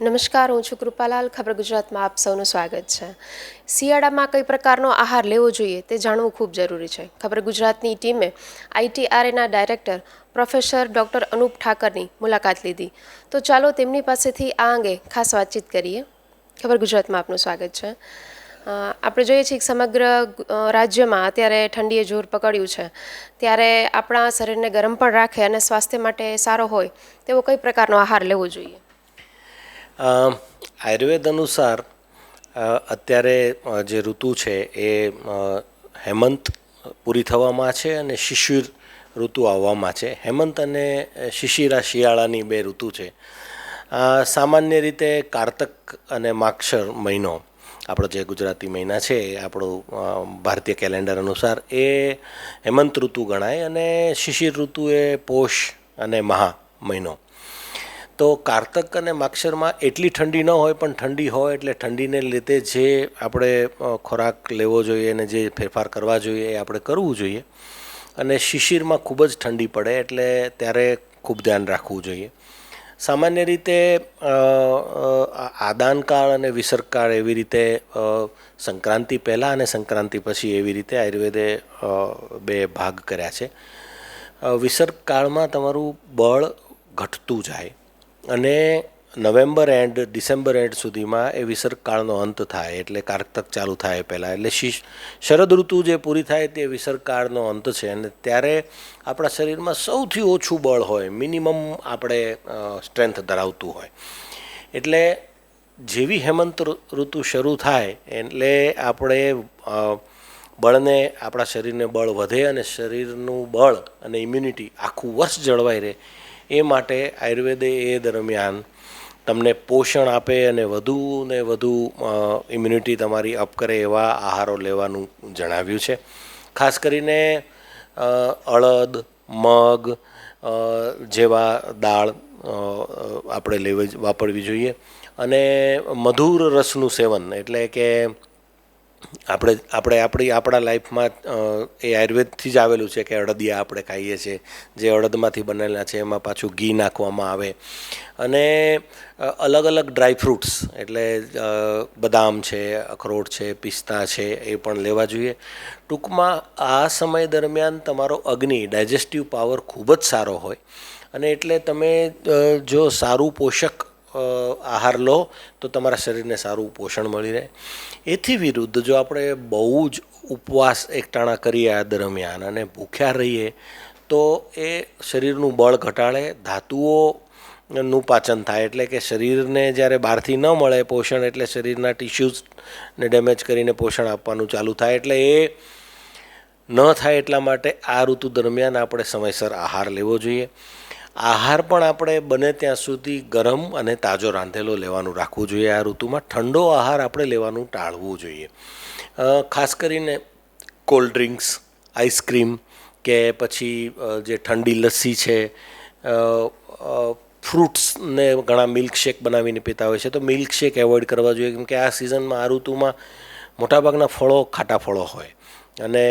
નમસ્કાર, હું છું કૃપાલાલ. ખબર ગુજરાતમાં આપ સૌનું સ્વાગત છે. શિયાળામાં કઈ પ્રકારનો આહાર લેવો જોઈએ તે જાણવું ખૂબ જરૂરી છે. ખબર ગુજરાતની ટીમે આઈટીઆરએના ડાયરેક્ટર પ્રોફેસર ડૉક્ટર અનુપ ઠાકરની મુલાકાત લીધી. તો ચાલો તેમની પાસેથી આ અંગે ખાસ વાતચીત કરીએ. ખબર ગુજરાતમાં આપનું સ્વાગત છે. આપણે જોઈએ છીએ કે સમગ્ર રાજ્યમાં અત્યારે ઠંડીએ જોર પકડ્યું છે. ત્યારે આપણા શરીરને ગરમ પણ રાખે અને સ્વાસ્થ્ય માટે સારો હોય તેવો કઈ પ્રકારનો આહાર લેવો જોઈએ? આયુર્વેદ અનુસાર અત્યારે જે ઋતુ છે એ હેમંત પૂરી થવામાં છે અને શિશિર ઋતુ આવવામાં છે. હેમંત અને શિશિરા શિયાળાની બે ઋતુ છે. સામાન્ય રીતે કારતક અને માક્ષર મહિનો, આપણો જે ગુજરાતી મહિના છે, એ આપણું ભારતીય કેલેન્ડર અનુસાર એ હેમંત ઋતુ ગણાય અને શિશિર ઋતુ એ પોષ અને મહા મહિનો. તો કારતક અને માક્ષરમાં એટલી ઠંડી ન હોય, પણ ઠંડી હોય એટલે ઠંડીને લીધે જે આપણે ખોરાક લેવો જોઈએ અને જે ફેરફાર કરવા જોઈએ એ આપણે કરવું જોઈએ. અને શિશિરમાં ખૂબ જ ઠંડી પડે એટલે ત્યારે ખૂબ ધ્યાન રાખવું જોઈએ. સામાન્ય રીતે આદાનકાળ અને વિસર્ગકાળ એવી રીતે સંક્રાંતિ પહેલાં અને સંક્રાંતિ પછી એવી રીતે આયુર્વેદે બે ભાગ કર્યા છે. વિસર્ગ કાળમાં તમારું બળ ઘટતું જાય. અને નવેમ્બર એન્ડ ડિસેમ્બર એન્ડ સુધીમાં એ વિસર્ગ કાળનો અંત થાય, એટલે કારતક ચાલુ થાય પહેલાં. એટલે શિશ શરદ ઋતુ જે પૂરી થાય તે વિસર્ગ કાળનો અંત છે. અને ત્યારે આપણા શરીરમાં સૌથી ઓછું બળ હોય, મિનિમમ આપણે સ્ટ્રેન્થ ધરાવતું હોય. એટલે જેવી હેમંત ઋતુ શરૂ થાય, એટલે આપણે બળને, આપણા શરીરને બળ વધે અને શરીરનું બળ અને ઇમ્યુનિટી આખું વર્ષ જળવાઈ રહે એ માટે આયુર્વેદે એ દરમિયાન તમને પોષણ આપે અને વધુ ને વધુ ઇમ્યુનિટી તમારી અપ કરે એવા આહારો લેવાનું જણાવ્યું છે. ખાસ કરીને અળદ, મગ જેવા દાળ આપણે લેવી, વાપરવી જોઈએ. અને મધુર રસનું સેવન એટલે કે આપણે આપણે આપણી, આપણા લાઈફમાં એ આયુર્વેદથી જ આવેલું છે કે અડદિયા આપણે ખાઈએ છીએ, જે અડદમાંથી બનેલા છે, એમાં પાછું ઘી નાખવામાં આવે. અને અલગ અલગ ડ્રાય ફ્રૂટ્સ, એટલે બદામ છે, અખરોટ છે, પિસ્તા છે, એ પણ લેવા જોઈએ. ટૂંકમાં આ સમય દરમિયાન તમારો અગ્નિ, ડાયજેસ્ટિવ પાવર ખૂબ જ સારો હોય. અને એટલે તમે જો સારું પોષક આહાર લો, તો તમારા શરીરને સારું પોષણ મળી રહે. એથી વિરુદ્ધ જો આપણે બહુ જ ઉપવાસ એકટાણા કરીએ આ દરમિયાન અને ભૂખ્યા રહીએ, તો એ શરીરનું બળ ઘટાડે ધાતુઓ નું પાચન થાય, એટલે કે શરીરને જ્યારે બહારથી ન મળે પોષણ, એટલે શરીરના ટિશ્યુઝને ડેમેજ કરીને પોષણ આપવાનું ચાલુ થાય, એટલે એ ન થાય એટલા માટે આ ઋતુ દરમિયાન આપણે સમયસર આહાર લેવો જોઈએ. આહાર પણ આપણે બને ત્યાં સુધી ગરમ અને તાજો રાંધેલો લેવાનું રાખવું જોઈએ આ ઋતુમાં. ઠંડો આહાર આપણે લેવાનું ટાળવું જોઈએ. ખાસ કરીને કોલ્ડ ડ્રિંક્સ આઈસ્ક્રીમ કે પછી જે ઠંડી લસ્સી છે ફ્રૂટ્સને ઘણા મિલ્કશેક બનાવીને પીતા હોય છે. તો મિલ્કશેક એવોઇડ કરવા જોઈએ કેમ કે આ સિઝનમાં આ ઋતુમાં મોટાભાગના ફળો ખાટા ફળો હોય. અને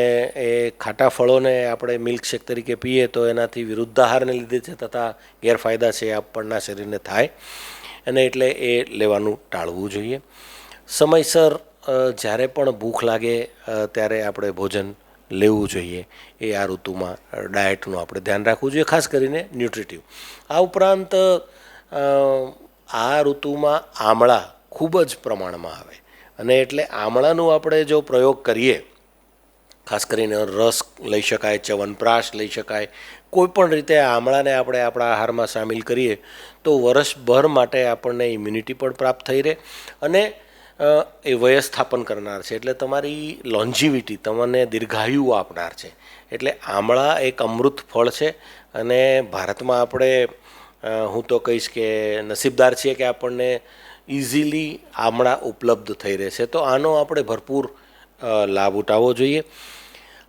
એ ખાટા ફળોને આપણે મિલ્કશેક તરીકે પીએ તો એનાથી વિરુદ્ધ આહારને લીધે છે તથા ગેરફાયદા છે આપણના શરીરને થાય. અને એટલે એ લેવાનું ટાળવું જોઈએ. સમયસર જ્યારે પણ ભૂખ લાગે ત્યારે આપણે ભોજન લેવું જોઈએ. એ આ ઋતુમાં ડાયટનું આપણે ધ્યાન રાખવું જોઈએ, ખાસ કરીને ન્યુટ્રિટિવ. આ ઉપરાંત આ ઋતુમાં આમળા ખૂબ જ પ્રમાણમાં આવે. અને એટલે આમળાનું આપણે જો પ્રયોગ કરીએ, ખાસ કરીને રસ લઈ શકાય ચ્યવનપ્રાશ લઈ શકાય કોઈપણ રીતે આમળાને આપણે આપણા આહારમાં સામેલ કરીએ, તો વર્ષભર માટે આપણને ઇમ્યુનિટી પણ પ્રાપ્ત થઈ રહે અને એ વયસ્થાપન કરનાર છે. એટલે તમારી લોન્જીવિટી તમને દીર્ઘાયુ આપનાર છે. એટલે આમળા એક અમૃત ફળ છે અને ભારતમાં આપણે હું તો કહીશ કે નસીબદાર છીએ કે આપણને ઇઝીલી આમળા ઉપલબ્ધ થઈ રહેશે તો આનો આપણે ભરપૂર લાભ ઉઠાવવો જોઈએ.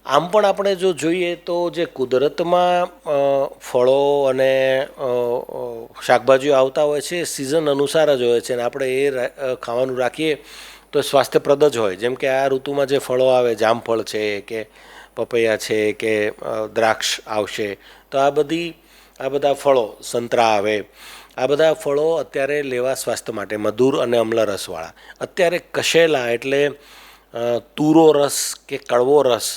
આમ પણ આપણે જો જોઈએ તો જે કુદરતમાં ફળો અને શાકભાજીઓ આવતા હોય છે, સિઝન અનુસાર જ હોય છે અને આપણે એ ખાવાનું રાખીએ તો સ્વાસ્થ્યપ્રદ જ હોય. જેમ કે આ ઋતુમાં જે ફળો આવે, જામફળ છે કે પપૈયા છે કે દ્રાક્ષ આવશે, તો આ બધી આ બધા ફળો, સંતરા આવે. આ બધા ફળો અત્યારે લેવા સ્વાસ્થ્ય માટે મધુર અને અમ્લરસવાળા. અત્યારે કશેલા એટલે તુરો રસ કે કડવો રસ,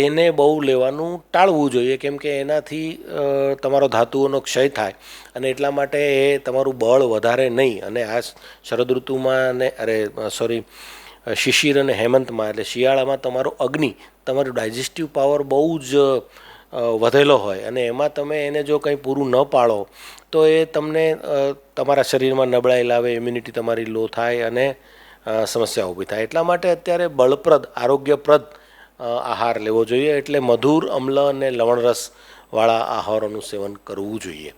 એને બહુ લેવાનું ટાળવું જોઈએ, કેમ કે એનાથી તમારો ધાતુઓનો ક્ષય થાય અને એટલા માટે એ તમારું બળ વધારે નહીં. અને આ શરદ ઋતુમાં અને, અરે સોરી શિશિર અને હેમંતમાં એટલે શિયાળામાં તમારો અગ્નિ, તમારું ડાયજેસ્ટિવ પાવર બહુ જ વધેલો હોય અને એમાં તમે એને જો કંઈ પૂરું ન પાળો, તો એ તમને તમારા શરીરમાં નબળાઈ લાવે ઇમ્યુનિટી તમારી લો થાય અને સમસ્યા ઊભી થાય. એટલા માટે અત્યારે બળપ્રદ, આરોગ્યપ્રદ આહાર લેવો જોઈએ. એટલે મધુર, અમ્લ અને લવણરસવાળા આહારોનું સેવન કરવું જોઈએ.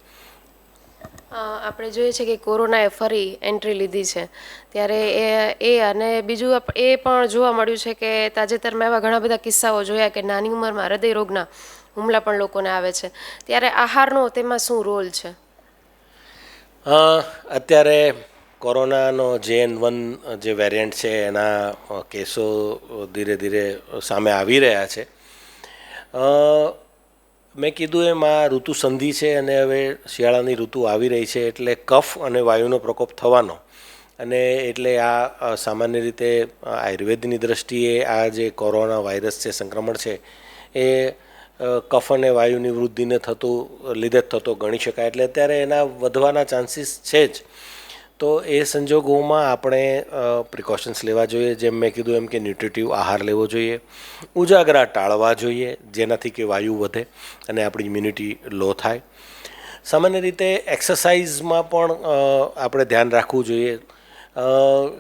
આપણે જોઈએ છે કે કોરોનાએ ફરી એન્ટ્રી લીધી છે. ત્યારે એ એ અને બીજું એ પણ જોવા મળ્યું છે કે તાજેતરમાં એવા ઘણા બધા કિસ્સાઓ જોયા કે નાની ઉંમરમાં હૃદય રોગના હુમલા પણ લોકોને આવે છે. ત્યારે આહારનો તેમાં શું રોલ છે? અત્યારે કોરોનાનો જે એન વન જે વેરિયન્ટ છે, એના કેસો ધીરે ધીરે સામે આવી રહ્યા છે. મેં કીધું એમ આ ઋતુ સંધિ છે અને હવે શિયાળાની ઋતુ આવી રહી છે એટલે કફ અને વાયુનો પ્રકોપ થવાનો. અને એટલે આ સામાન્ય રીતે આયુર્વેદની દ્રષ્ટિએ આ જે કોરોના વાયરસ છે સંક્રમણ છે, એ અ, કફ અને વાયુની વૃદ્ધિને થતું લીધે જ થતો ગણી શકાય. એટલે અત્યારે એના વધવાના ચાન્સીસ છે જ. તો એ સંજોગોમાં આપણે પ્રિકોશન્સ લેવા જોઈએ. જેમ મેં કીધું એમ કે ન્યુટ્રિટિવ આહાર લેવો જોઈએ. ઉજાગરા ટાળવા જોઈએ જેનાથી કે વાયુ વધે અને આપણી ઇમ્યુનિટી લો થાય. સામાન્ય રીતે એક્સરસાઇઝમાં પણ આપણે ધ્યાન રાખવું જોઈએ.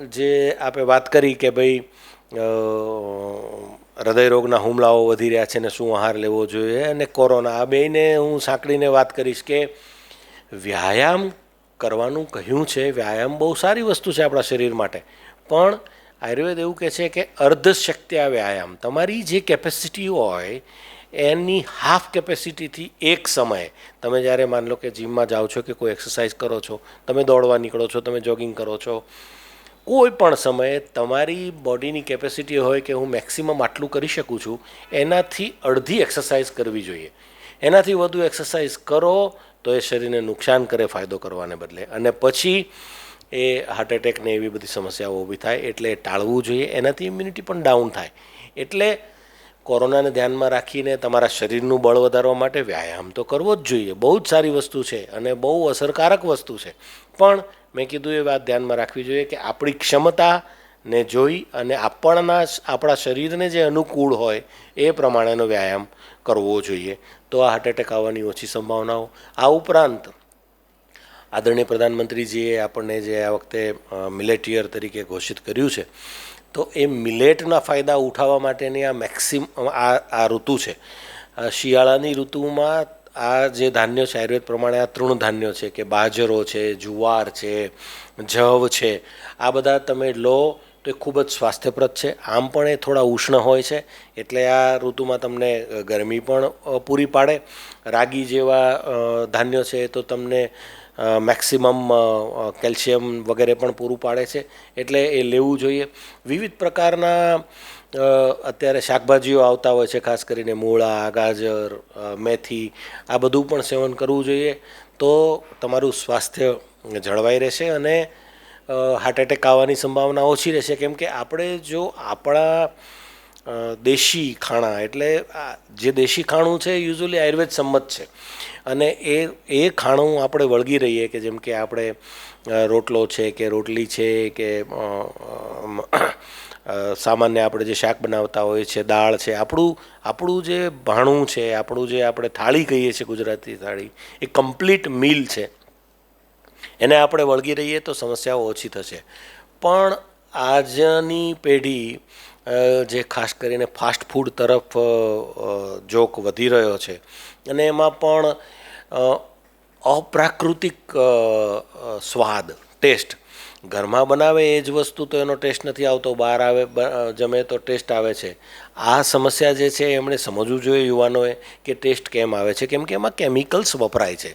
જે આપણે વાત કરી કે ભાઈ હૃદયરોગના હુમલાઓ વધી રહ્યા છે ને શું આહાર લેવો જોઈએ અને કોરોના આ બેયને હું સાંકળીને વાત કરીશ કે વ્યાયામ કરવાનું કહ્યું છે. વ્યાયામ બહુ સારી વસ્તુ છે આપણા શરીર માટે. પણ આયુર્વેદ એવું કહે છે કે અર્ધશક્ત્યા વ્યાયામ. તમારી જે કેપેસિટી હોય, એની હાફ કેપેસિટીથી એક સમયે. તમે જ્યારે માન લો કે જીમમાં જાઓ છો કે કોઈ એક્સરસાઇઝ કરો છો, તમે દોડવા નીકળો છો, તમે જોગિંગ કરો છો કોઈ પણ સમયે તમારી બોડીની કેપેસિટી હોય કે હું મેક્સિમમ આટલું કરી શકું છું, એનાથી અડધી એક્સરસાઇઝ કરવી જોઈએ. એનાથી વધુ એક્સરસાઇઝ કરો તો એ શરીરને નુકસાન કરે ફાયદો કરવાને બદલે. અને પછી એ હાર્ટ એટેકને એવી બધી સમસ્યાઓ ઊભી થાય એટલે ટાળવું જોઈએ, એનાથી ઇમ્યુનિટી પણ ડાઉન થાય. એટલે કોરોનાને ધ્યાનમાં રાખીને તમારા શરીરનું બળ વધારવા માટે વ્યાયામ તો કરવો જ જોઈએ. બહુ જ સારી વસ્તુ છે અને બહુ અસરકારક વસ્તુ છે. પણ મેં કીધું એ વાત ધ્યાનમાં રાખવી જોઈએ કે આપણી ક્ષમતાને જોઈ અને આપણના આપણા શરીરને જે અનુકૂળ હોય એ પ્રમાણેનો વ્યાયામ કરવો જોઈએ. તો આ હાર્ટ એટેક આવવાની ઓછી સંભાવનાઓ. આ ઉપરાંત આદરણીય પ્રધાનમંત્રીજીએ આપણને જે આ વખતે મિલેટ યર તરીકે ઘોષિત કર્યું છે, તો એ મિલેટના ફાયદા ઉઠાવવા માટેની આ મેક્સિમ, આ આ ઋતુ છે. શિયાળાની ઋતુમાં આ જે ધાન્યો છે, આયુર્વેદ પ્રમાણે આ તૃણ ધાન્યો છે કે બાજરો છે, જુવાર છે, જવ છે, આ બધા તમે લો તો એ ખૂબ જ સ્વાસ્થ્યપ્રદ છે. આમ પણ એ થોડા ઉષ્ણ હોય છે, એટલે આ ઋતુમાં તમને ગરમી પણ પૂરી પાડે. રાગી જેવા ધાન્યો છે તો તમને મેક્સિમમ કેલ્શિયમ વગેરે પણ પૂરું પાડે છે. એટલે એ લેવું જોઈએ. વિવિધ પ્રકારના અત્યારે શાકભાજીઓ આવતા હોય છે, ખાસ કરીને મૂળા, ગાજર મેથી, આ બધું પણ સેવન કરવું જોઈએ તો તમારું સ્વાસ્થ્ય જળવાઈ રહેશે અને હાર્ટ એટેક આવવાની સંભાવના ઓછી રહેશે. કેમ કે આપણે જો આપણા દેશી ખાણા, એટલે જે દેશી ખાણું છે યુઝ્યુઅલી આયુર્વેદ સંમત છે. અને એ એ ખાણું આપણે વળગી રહીએ કે જેમ કે આપણે રોટલો છે કે રોટલી છે કે સામાન્ય આપણે જે શાક બનાવતા હોઈએ છીએ દાળ છે, આપણું આપણું જે ભાણું છે, આપણું જે આપણે થાળી કહીએ છીએ ગુજરાતી થાળી, એ કમ્પ્લીટ મીલ છે. એને આપણે વળગી રહીએ તો સમસ્યાઓ ઓછી થશે. પણ આજની પેઢી જે ખાસ કરીને ફાસ્ટ ફૂડ તરફ જોક વધી રહ્યો છે. અને એમાં પણ અપ્રાકૃતિક સ્વાદ, ટેસ્ટ. ઘરમાં બનાવે એ જ વસ્તુ તો એનો ટેસ્ટ નથી આવતો, બહાર આવે જમે તો ટેસ્ટ આવે છે. આ સમસ્યા જે છે, એમણે સમજવું જોઈએ યુવાનોએ કે ટેસ્ટ કેમ આવે છે? કેમ કે એમાં કેમિકલ્સ વપરાય છે.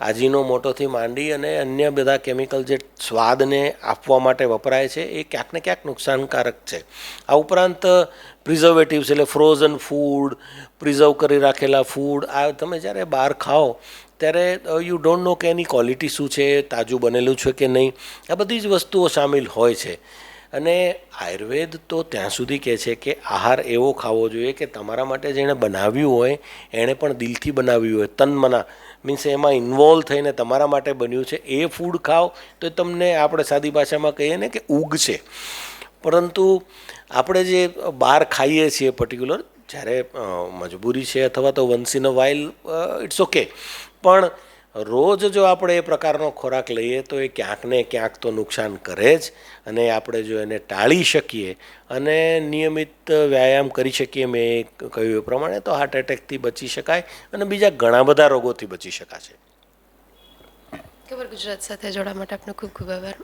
આજીનો મોટોથી માંડી અને અન્ય બધા કેમિકલ જે સ્વાદને આપવા માટે વપરાય છે, એ ક્યાંક ને ક્યાંક નુકસાનકારક છે. આ ઉપરાંત પ્રિઝર્વેટિવ્સ એટલે ફ્રોઝન ફૂડ પ્રિઝર્વ કરી રાખેલા ફૂડ આ તમે જ્યારે બહાર ખાઓ, ત્યારે યુ ડોન્ટ નો કે એની ક્વોલિટી શું છે, તાજું બનેલું છે કે નહીં, આ બધી જ વસ્તુઓ સામેલ હોય છે. અને આયુર્વેદ તો ત્યાં સુધી કહે છે કે આહાર એવો ખાવો જોઈએ કે તમારા માટે જેણે બનાવ્યું હોય, એણે પણ દિલથી બનાવ્યું હોય. તન મના મીન્સ એમાં ઇન્વોલ્વ થઈને તમારા માટે બન્યું છે. એ ફૂડ ખાઓ તો તમને આપણે સાદી ભાષામાં કહીએ ને કે ઉગ છે પરંતુ આપણે જે બહાર ખાઈએ છીએ પર્ટિક્યુલર જ્યારે મજબૂરી છે અથવા તો once in a while it's okay પણ રોજ જો આપણે એ પ્રકારનો ખોરાક લઈએ તો એ ક્યાંક ને ક્યાંક તો નુકસાન કરે જ અને આપણે જો એને ટાળી શકીએ અને નિયમિત વ્યાયામ કરી શકીએ, મેં કહ્યું એ પ્રમાણે, તો હાર્ટ એટેકથી બચી શકાય અને બીજા ઘણા બધા રોગોથી બચી શકાશે. ખબર ગુજરાત સાથે જોડવા માટે આપનો ખૂબ ખૂબ આભાર.